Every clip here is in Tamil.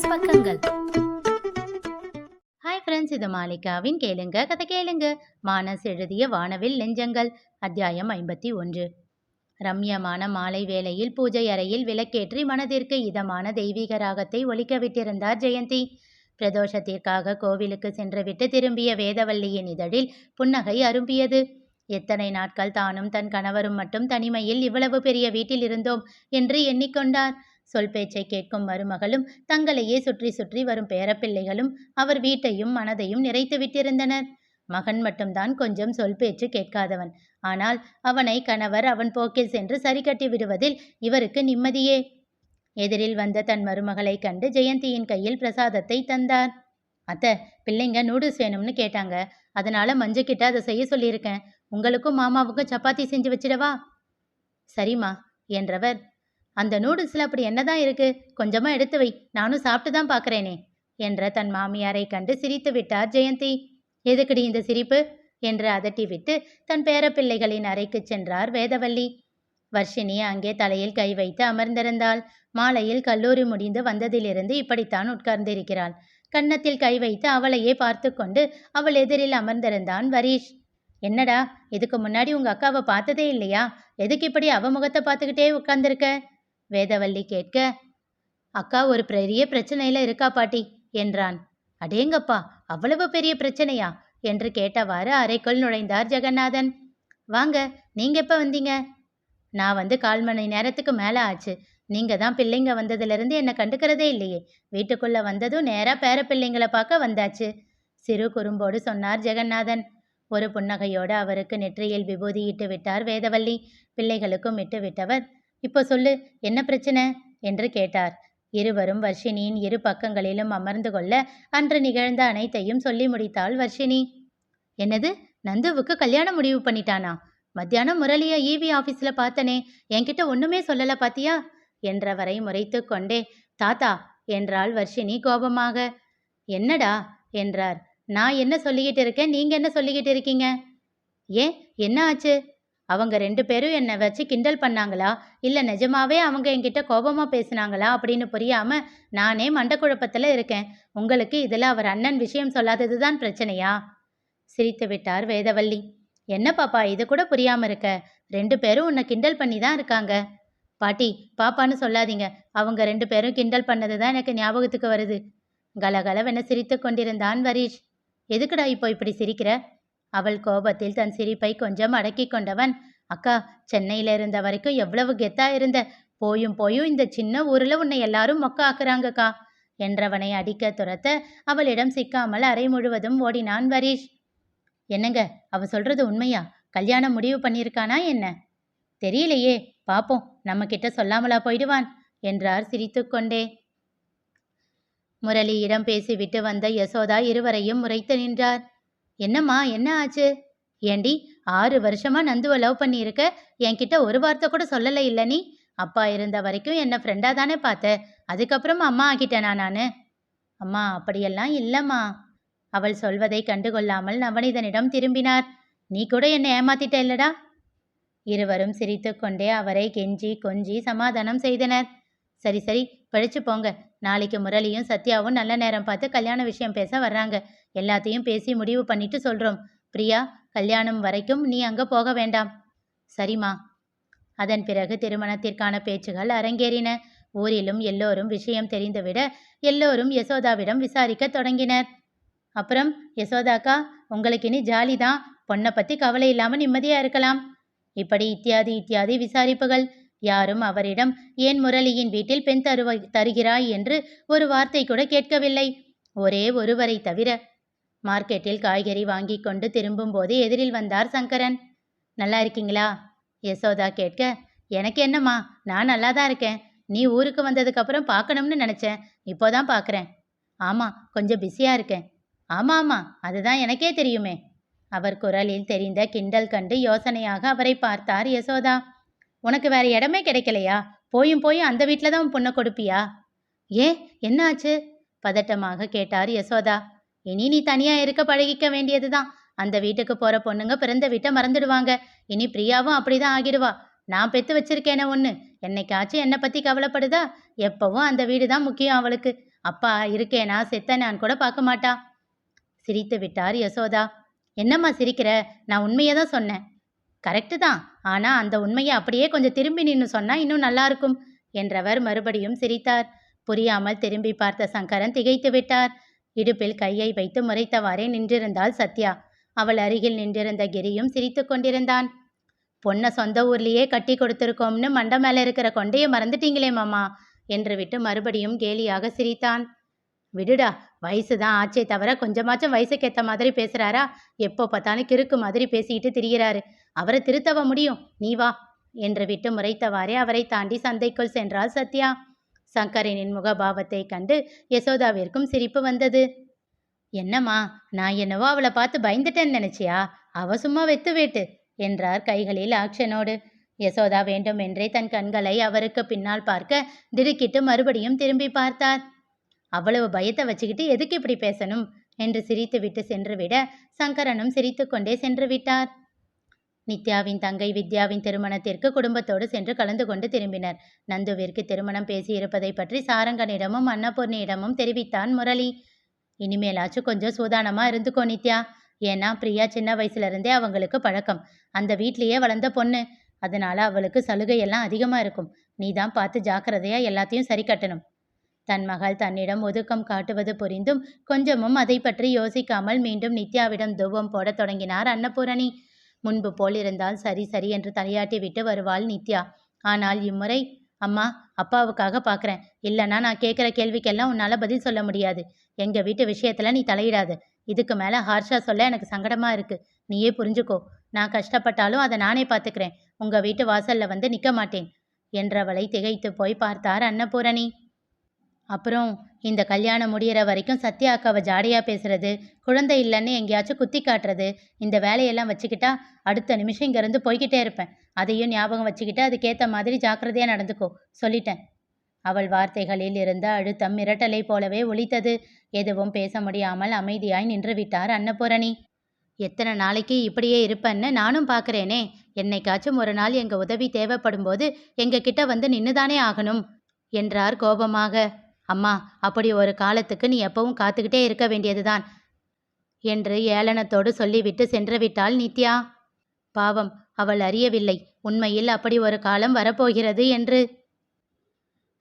மானஸ் பக்கங்கள். ஹாய் ஃப்ரெண்ட்ஸ் இது மாலிகாவின் கேளுங்க கதை கேளுங்க. மானஸ் எழுதிய வானவில் நெஞ்சங்கள் அத்தியாயம் ஐம்பத்தி ஒன்று. ரம்யமான மாலை வேளையில் பூஜை அறையில் விளக்கேற்றி மனதிற்கு இதமான தெய்வீக ராகத்தை ஒழிக்க விட்டிருந்தார் ஜெயந்தி. பிரதோஷத்திற்காக கோவிலுக்கு சென்றுவிட்டு திரும்பிய வேதவல்லியின் இதழில் புன்னகை அரும்பியது. எத்தனை நாட்கள் தானும் தன் கணவரும் மட்டும் தனிமையில் இவ்வளவு பெரிய வீட்டில் இருந்தோம் என்று எண்ணிக்கொண்டார். சொல் பேச்சை கேட்கும் மருமகளும் தங்களையே சுற்றி சுற்றி வரும் பேரப்பிள்ளைகளும் அவர் வீட்டையும் மனதையும் நிறைத்து விட்டிருந்தனர். மகன் மட்டும்தான் கொஞ்சம் சொல் பேச்சு கேட்காதவன். ஆனால் அவனை கணவர் அவன் போக்கில் சென்று சரிகட்டி விடுவதில் இவருக்கு நிம்மதியே. எதிரில் வந்த தன் மருமகளை கண்டு ஜெயந்தியின் கையில் பிரசாதத்தை தந்தார். அத்தை பிள்ளைங்க நூடுல்ஸ் வேணும்னு கேட்டாங்க. அதனால மஞ்சக்கிட்ட அதை செய்ய சொல்லியிருக்கேன். உங்களுக்கும் மாமாவுக்கும் சப்பாத்தி செஞ்சு வச்சிடவா? சரிம்மா என்றவர் அந்த நூடுல்ஸில் அப்படி என்னதான் இருக்கு? கொஞ்சமா எடுத்து வை. நானும் சாப்பிட்டு தான் பார்க்கறேனே என்ற தன் மாமியாரை கண்டு சிரித்து விட்டார் ஜெயந்தி. எதுக்குடி இந்த சிரிப்பு? என்று அதட்டிவிட்டு தன் பேரப்பிள்ளைகளின் அறைக்கு சென்றார் வேதவல்லி. வர்ஷினி அங்கே தலையில் கை வைத்து அமர்ந்திருந்தாள். மாலையில் கல்லூரி முடிந்து வந்ததிலிருந்து இப்படித்தான் உட்கார்ந்திருக்கிறாள். கன்னத்தில் கை வைத்து அவளையே பார்த்து கொண்டு அவள் எதிரில் அமர்ந்திருந்தான் வரீஷ். என்னடா இதுக்கு முன்னாடி உங்க அக்காவை பார்த்ததே இல்லையா? எதுக்கு இப்படி அவமுகத்தை பார்த்துக்கிட்டே உட்கார்ந்திருக்க? வேதவல்லி கேட்க அக்கா ஒரு பெரிய பிரச்சனையில இருக்கா பாட்டி? என்றான். அடேங்கப்பா அவ்வளவு பெரிய பிரச்சனையா? என்று கேட்டவாறு அறைக்குள் நுழைந்தார் ஜெகநாதன். வாங்க நீங்க எப்ப வந்தீங்க? நான் வந்து கால் மணி நேரத்துக்கு மேல ஆச்சு. நீங்க தான் பிள்ளைங்க வந்ததுலேருந்து என்னை கண்டுக்கிறதே இல்லையே. வீட்டுக்குள்ள வந்ததும் நேரா பேர பிள்ளைங்களை பார்க்க வந்தாச்சு சிறு குறும்போடு சொன்னார் ஜெகநாதன். ஒரு புன்னகையோடு அவருக்கு நெற்றியில் விபூதியிட்டு விட்டார் வேதவல்லி. பிள்ளைகளுக்கும் இட்டு விட்டவர் இப்போ சொல்லு என்ன பிரச்சனை? என்று கேட்டார். இருவரும் வர்ஷினியின் இரு பக்கங்களிலும் அமர்ந்து கொள்ள அன்று நிகழ்ந்த அனைத்தையும் சொல்லி முடித்தாள் வர்ஷினி. என்னது? நந்துவுக்கு கல்யாணம் முடிவு பண்ணிட்டானா? மத்தியானம் முரளிய ஈவி ஆஃபீஸில் பார்த்தனே என்கிட்ட ஒன்றுமே சொல்லல பாத்தியா? என்றவரை முறைத்து கொண்டே தாத்தா என்றாள் வர்ஷினி கோபமாக. என்னடா? என்றார். நான் என்ன சொல்லிக்கிட்டு இருக்கேன்? நீங்கள் என்ன சொல்லிக்கிட்டு இருக்கீங்க? ஏன்? என்ன ஆச்சு? அவங்க ரெண்டு பேரும் என்னை வச்சு கிண்டல் பண்ணாங்களா? இல்லை நிஜமாவே அவங்க என்கிட்ட கோபமா பேசினாங்களா? அப்படின்னு புரியாம நானே மண்டக்குழப்பத்தில் இருக்கேன். உங்களுக்கு இதில் அவர் அண்ணன் விஷயம் சொல்லாதது தான் பிரச்சனையா? சிரித்து விட்டார் வேதவல்லி. என்ன பாப்பா இது கூட புரியாம இருக்க? ரெண்டு பேரும் உன்னை கிண்டல் பண்ணி தான் இருக்காங்க. பாட்டி பாப்பான்னு சொல்லாதீங்க. அவங்க ரெண்டு பேரும் கிண்டல் பண்ணது தான் எனக்கு ஞாபகத்துக்கு வருது. கலகலவென சிரித்து கொண்டிருந்தான் வரீஷ். எதுக்குடா இப்போ இப்படி சிரிக்கிற? அவள் கோபத்தில் தன் சிரிப்பை கொஞ்சம் அடக்கி கொண்டவன் அக்கா சென்னையில இருந்த வரைக்கும் எவ்வளவு கெத்தா இருந்த? போயும் போயும் இந்த சின்ன ஊர்ல உன்னை எல்லாரும் மொக்க ஆக்குறாங்கக்கா என்றவனை அடிக்க துரத்த அவளிடம் சிக்காமல் அறை முழுவதும் ஓடினான் வரீஷ். என்னங்க அவ சொல்றது உண்மையா? கல்யாணம் முடிவு பண்ணியிருக்கானா என்ன? தெரியலையே பாப்போம் நம்ம கிட்ட சொல்லாமலா போயிடுவான் என்றார் சிரித்துக்கொண்டே. முரளியிடம் பேசிவிட்டு வந்த யசோதா இருவரையும் முறைத்து நின்றார். என்னம்மா என்ன ஆச்சு? ஏண்டி ஆறு வருஷமா நந்துவை லவ் பண்ணியிருக்க என்கிட்ட ஒரு வார்த்தை கூட சொல்லலை இல்லை நீ? அப்பா இருந்த வரைக்கும் என்ன ஃப்ரெண்டாக தானே பார்த்த? அதுக்கப்புறம் அம்மா ஆகிட்டேனா நான்? அம்மா அப்படியெல்லாம் இல்லைம்மா. அவள் சொல்வதை கண்டுகொள்ளாமல் நவனிதனிடம் திரும்பினார். நீ கூட என்னை ஏமாத்திட்ட இல்லடா? இருவரும் சிரித்து கொண்டே அவரை கெஞ்சி கொஞ்சி சமாதானம் செய்தனர். சரி சரி பிழைச்சு போங்க. நாளைக்கு முரளியும் சத்யாவும் நல்ல நேரம் பார்த்து கல்யாண விஷயம் பேச வர்றாங்க. எல்லாத்தையும் பேசி முடிவு பண்ணிட்டு சொல்கிறோம் பிரியா கல்யாணம் வரைக்கும் நீ அங்கே போக வேண்டாம். சரிம்மா. அதன் பிறகு திருமணத்திற்கான பேச்சுகள் அரங்கேறின. ஊரிலும் எல்லோரும் விஷயம் தெரிந்துவிட எல்லோரும் யசோதாவிடம் விசாரிக்க தொடங்கினர். அப்புறம் யசோதாக்கா உங்களுக்கு இனி ஜாலி தான். பொண்ணை பற்றி கவலை இல்லாமல் நிம்மதியாக இருக்கலாம். இப்படி இத்தியாதி இத்தியாதி விசாரிப்புகள். யாரும் அவரிடம் ஏன் முரளியின் வீட்டில் பெண் தருவ தருகிறாய்? என்று ஒரு வார்த்தை கூட கேட்கவில்லை. ஒரே ஒருவரை தவிர மார்க்கெட்டில் காய்கறி வாங்கி கொண்டு திரும்பும்போது எதிரில் வந்தார் சங்கரன். நல்லா இருக்கீங்களா? யசோதா கேட்க எனக்கு என்னம்மா? நான் நல்லா தான் இருக்கேன். நீ ஊருக்கு வந்ததுக்கப்புறம் பார்க்கணும்னு நினச்சேன். இப்போதான் பார்க்குறேன். ஆமாம் கொஞ்சம் பிஸியாக இருக்கேன். ஆமாம் ஆமாம் அதுதான் எனக்கே தெரியுமே. அவர் குரலில் தெரிந்த கிண்டல் கண்டு யோசனையாக அவரை பார்த்தார் யசோதா. உனக்கு வேற இடமே கிடைக்கலையா? போயும் போயும் அந்த வீட்டில் தான் உன் பொண்ணை கொடுப்பியா? ஏ என்ன ஆச்சு பதட்டமாக கேட்டார் யசோதா. இனி நீ தனியா இருக்க பழகிக்க வேண்டியதுதான். அந்த வீட்டுக்கு போற பொண்ணுங்க பிறந்த வீட்டை மறந்துடுவாங்க. இனி பிரியாவும் அப்படிதான் ஆகிடுவா. நான் பெத்து வச்சிருக்கேனே ஒன்று என்னைக்காச்சும் என்னை பத்தி கவலைப்படுதா? எப்பவும் அந்த வீடு தான் முக்கியம் அவளுக்கு. அப்பா இருக்கேனா? செத்தனான்னு கூட பார்க்க மாட்டா. சிரித்து விட்டார் யசோதா. என்னம்மா சிரிக்கிற? நான் உண்மையை தான் சொன்னேன். கரெக்டு தான். ஆனால் அந்த உண்மையை அப்படியே கொஞ்சம் திரும்பி நின்று சொன்னால் இன்னும் நல்லா இருக்கும் என்றவர் மறுபடியும் சிரித்தார். புரியாமல் திரும்பி பார்த்த சங்கரன் திகைத்து விட்டார். இடுப்பில் கையை வைத்து முறைத்தவாறே நின்றிருந்தாள் சத்யா. அவள் அருகில் நின்றிருந்த கிரியும் சிரித்து கொண்டிருந்தான். பொண்ணை சொந்த ஊர்லேயே கட்டி கொடுத்துருக்கோம்னு மண்டை மேலே இருக்கிற கொண்டையை மறந்துட்டீங்களே மாமா என்று விட்டு மறுபடியும் கேலியாக சிரித்தான். விடுடா வயசு தான் ஆச்சே தவிர கொஞ்சமாச்சும் வயசுக்கேற்ற மாதிரி பேசுறாரா? எப்போ பார்த்தாலும் கிறுக்கு மாதிரி பேசிக்கிட்டு திரிகிறாரு அவரை திருத்தவ முடியும். நீ வா என்று விட்டு முறைத்தவாறே அவரை தாண்டி சந்தைக்குள் சென்றாள் சத்யா. சங்கரனின் முகபாவத்தை கண்டு யசோதாவிற்கும் சிரிப்பு வந்தது. என்னம்மா நான் என்னவோ அவளை பார்த்து பயந்துட்டேன்னு நினைச்சியா? அவ சும்மா வெத்து வேட்டு என்றார் கைகளில் ஆக்ஷனோடு. யசோதா வேண்டும் என்றே தன் கண்களை அவருக்கு பின்னால் பார்க்க திடுக்கிட்டு மறுபடியும் திரும்பி பார்த்தார். அவ்வளவு பயத்தை வச்சுக்கிட்டு எதுக்கு இப்படி பேசணும்? என்று சிரித்துவிட்டு சென்றுவிட சங்கரனும் சிரித்துக்கொண்டே சென்று விட்டார். நித்யாவின் தங்கை வித்யாவின் திருமணத்திற்கு குடும்பத்தோடு சென்று கலந்து கொண்டு திரும்பினர். நந்துவிற்கு திருமணம் பேசியிருப்பதை பற்றி சாரங்கனிடமும் அன்னபூர்ணியிடமும் தெரிவித்தான் முரளி. இனிமேலாச்சும் கொஞ்சம் சூதானமா இருந்துக்கோ நித்யா. ஏன்னா பிரியா சின்ன வயசுல இருந்தே அவங்களுக்கு பழக்கம். அந்த வீட்லயே வளர்ந்த பொண்ணு. அதனால அவளுக்கு சலுகையெல்லாம் அதிகமா இருக்கும். நீ தான் பார்த்து ஜாக்கிரதையா எல்லாத்தையும் சரி கட்டணும் தன் மகள் தன்னிடம் ஒதுக்கம் காட்டுவது புரிந்தும் கொஞ்சமும் அதை பற்றி யோசிக்காமல் மீண்டும் நித்யாவிடம் துவம் போடத் தொடங்கினார் அன்னபூரணி. முன்பு போல் இருந்தால் சரி சரி என்று தலையாட்டி விட்டு வருவாள் நித்யா. ஆனால் இம்முறை அம்மா அப்பாவுக்காக பார்க்குறேன் இல்லைன்னா நான் கேட்குற கேள்விக்கெல்லாம் உன்னால் பதில் சொல்ல முடியாது. எங்கள் வீட்டு விஷயத்தில் நீ தலையிடாது. இதுக்கு மேலே ஹார்ஷா சொல்ல எனக்கு சங்கடமாக இருக்குது நீயே புரிஞ்சுக்கோ. நான் கஷ்டப்பட்டாலும் அதை நானே பார்த்துக்கிறேன் உங்கள் வீட்டு வாசலில் வந்து நிற்க மாட்டேன். என்றவளை திகைத்து போய் பார்த்தார் அன்னபூரணி. அப்புறம் இந்த கல்யாணம் முடியிற வரைக்கும் சத்யா அக்காவை ஜாடையாக பேசுறது குழந்தை இல்லைன்னு எங்கேயாச்சும் குத்தி காட்டுறது இந்த வேலையெல்லாம் வச்சுக்கிட்டா அடுத்த நிமிஷம் இங்கேருந்து போய்கிட்டே இருப்பேன். அதையும் ஞாபகம் வச்சுக்கிட்டு அதுக்கேற்ற மாதிரி ஜாக்கிரதையாக நடந்துக்கோ சொல்லிட்டேன். அவள் வார்த்தைகளில் இருந்த அழுத்தம் மிரட்டலை போலவே ஒலித்தது. எதுவும் பேச முடியாமல் அமைதியாய் நின்று விட்டார் அன்னபூரணி. எத்தனை நாளைக்கு இப்படியே இருப்பேன்னு நானும் பார்க்குறேனே என்னைக்காச்சும் ஒரு நாள் எங்கள் உதவி தேவைப்படும் போது எங்ககிட்ட வந்து நின்றுதானே ஆகணும் என்றார் கோபமாக. அம்மா அப்படி ஒரு காலத்துக்கு நீ எப்பவும் காத்துக்கிட்டே இருக்க வேண்டியதுதான் என்று ஏளனத்தோடு சொல்லிவிட்டு சென்று விட்டாள் நித்யா. பாவம் அவள் அறியவில்லை. உண்மையில் அப்படி ஒரு காலம் வரப்போகிறது என்று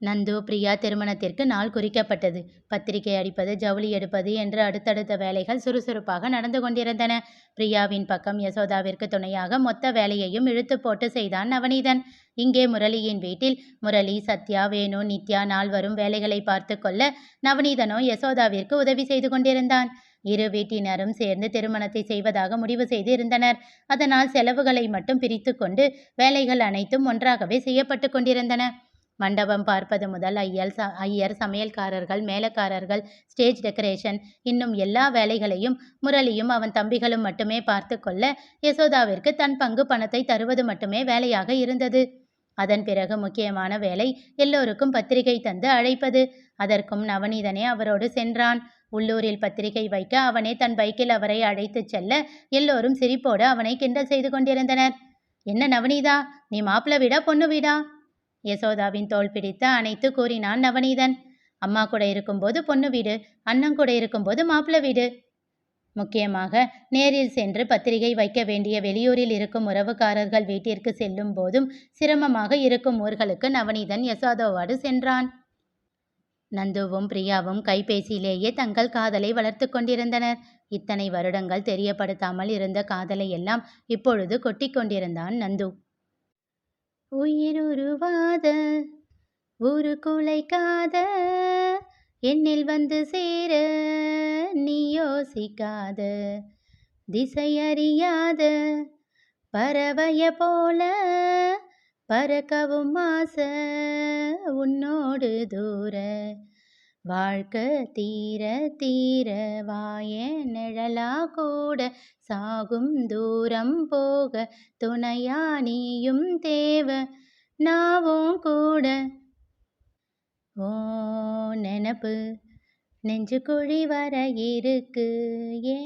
நந்து பிரியா திருமணத்திற்கு நாள் குறிக்கப்பட்டது. பத்திரிகை அடிப்பது ஜவுளி எடுப்பது என்று அடுத்தடுத்த வேலைகள் சுறுசுறுப்பாக நடந்து கொண்டிருந்தன. பிரியாவின் பக்கம் யசோதாவிற்கு துணையாக மொத்த வேலையையும் இழுத்து போட்டு செய்தான் நவநீதன். இங்கே முரளியின் வீட்டில் முரளி சத்யா வேணு நித்யா நால்வரும் வேலைகளை பார்த்து கொள்ள நவநீதனோ யசோதாவிற்கு உதவி செய்து கொண்டிருந்தான். இரு வீட்டினரும் சேர்ந்து திருமணத்தை செய்வதாக முடிவு செய்து இருந்தனர் அதனால் செலவுகளை மட்டும் பிரித்து கொண்டு வேலைகள் அனைத்தும் ஒன்றாகவே செய்யப்பட்டு கொண்டிருந்தன. மண்டபம் பார்ப்பது முதல் ஐயல் ச ஐயர் சமையல்காரர்கள் மேலக்காரர்கள் ஸ்டேஜ் டெக்கரேஷன் இன்னும் எல்லா வேலைகளையும் முரளியும் அவன் தம்பிகளும் மட்டுமே பார்த்து கொள்ள யசோதாவிற்கு தன் பங்கு பணத்தை தருவது மட்டுமே வேலையாக இருந்தது. அதன் பிறகு முக்கியமான வேலை எல்லோருக்கும் பத்திரிகை தந்து அழைப்பது. அதற்கும் நவநீதனே அவரோடு சென்றான். உள்ளூரில் பத்திரிகை வைக்க அவனே தன் பைக்கில் அவரை அழைத்துச் செல்ல எல்லோரும் சிரிப்போடு அவனை கிண்டல் செய்து கொண்டிருந்தனர். என்ன நவநீதா நீ மாப்பிள்ள வீடா பொண்ணு வீடா? யசோதாவின் தோள் பிடித்து அணைத்து கூறினான் நவநீதன். அம்மா கூட இருக்கும்போது பொண்ணு வீடு அண்ணன் கூட இருக்கும்போது மாப்பிள்ள வீடு. முக்கியமாக நேரில் சென்று பத்திரிகை வைக்க வேண்டிய வெளியூரில் இருக்கும் உறவுக்காரர்கள் வீட்டிற்கு செல்லும் போதும் சிரமமாக இருக்கும் ஊர்களுக்கு நவநீதன் யசோதாவோடு சென்றான். நந்துவும் பிரியாவும் கைபேசியிலேயே தங்கள் காதலை வளர்த்து கொண்டிருந்தனர். இத்தனை வருடங்கள் தெரியப்படுத்தாமல் இருந்த காதலை எல்லாம் இப்பொழுது கொட்டி கொண்டிருந்தான் நந்து. உயிருருவாத ஒரு குலைக்காத என்னில் வந்து சேர நீ யோசிக்காத. திசையறியாத பறவைய போல பறக்கவும் ஆசை உன்னோடு தூர. வாழ்க்கை தீர தீர வாய நிழலா கூட சாகும் தூரம் போக துணையா நீயும் தேவ நாவும் கூட. ஓ நினப்பு நெஞ்சு குழி வர இருக்கு. ஏ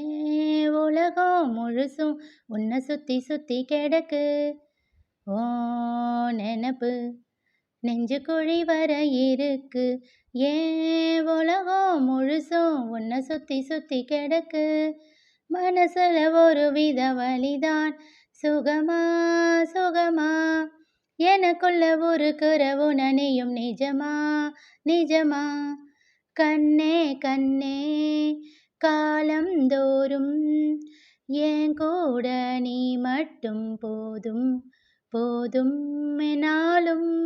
உலகம் முழுசும் உன்னை சுத்தி சுத்தி கிடக்கு. ஓ நினப்பு நெஞ்சு குழி வர இருக்கு. ஏன் உலகம் முழுசும் உன்னை சுத்தி சுத்தி கிடக்கு. மனசுல ஒரு வித வழிதான் சுகமா சுகமா? எனக்குள்ள ஒரு குறவு நனையும் நிஜமா நிஜமா? கண்ணே கண்ணே காலம் தோறும் என் கூட நீ மட்டும் போதும் போதும் என்னாலும்.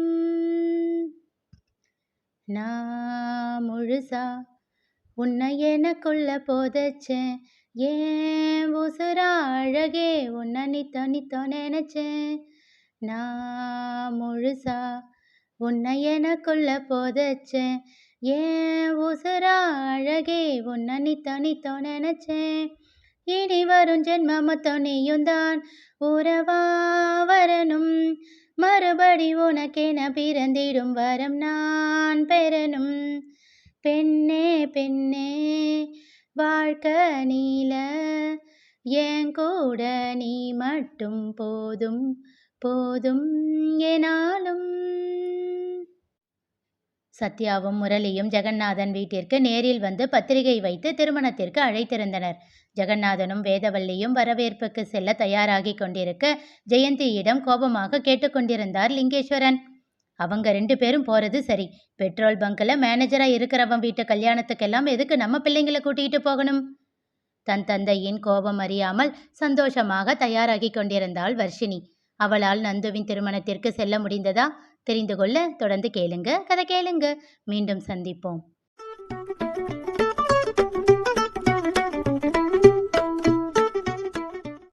நான் முழுசா உன்னை எனக்குள்ள போதச்சேன். ஏன் உசுரா அழகே உன்னை நித்தோ நித்தோ நினைச்சேன். நான் முழுசா உன்னை எனக்குள்ள போதச்சேன். ஏன் உசுரா அழகே உன்னை நித்தோ நித்தோ நினைச்சேன். இனி வரும் ஜென்மமத்தோ நீயும் தான் உறவா வரணும். மறுபடி உனக்கென பிறந்திடும் வரம் நான் பெறணும். பெண்ணே பெண்ணே வாழ்க்கை நீல. என் கூட நீ மட்டும் போதும் போதும் எனாலும். சத்யாவும் முரளியும் ஜெகநாதன் வீட்டிற்கு நேரில் வந்து பத்திரிகை வைத்து திருமணத்திற்கு அழைத்திருந்தனர். ஜெகநாதனும் வேதவல்லியும் வரவேற்புக்கு செல்ல தயாராகி கொண்டிருக்க ஜெயந்தியிடம் கோபமாக கேட்டுக்கொண்டிருந்தார் லிங்கேஸ்வரன். அவங்க ரெண்டு பேரும் போறது சரி. பெட்ரோல் பங்க்ல மேனேஜரா இருக்கிறவன் வீட்டு கல்யாணத்துக்கெல்லாம் எதுக்கு நம்ம பிள்ளைங்களை கூட்டிகிட்டு போகணும்? தன் தந்தையின் கோபம் அறியாமல் சந்தோஷமாக தயாராகி கொண்டிருந்தாள் வர்ஷினி. அவளால் நந்துவின் திருமணத்திற்கு செல்ல முடிந்ததா? தெரிந்து கொள்ள தொடர்ந்து கேளுங்க. கதை கேளுங்க. மீண்டும் சந்திப்போம்.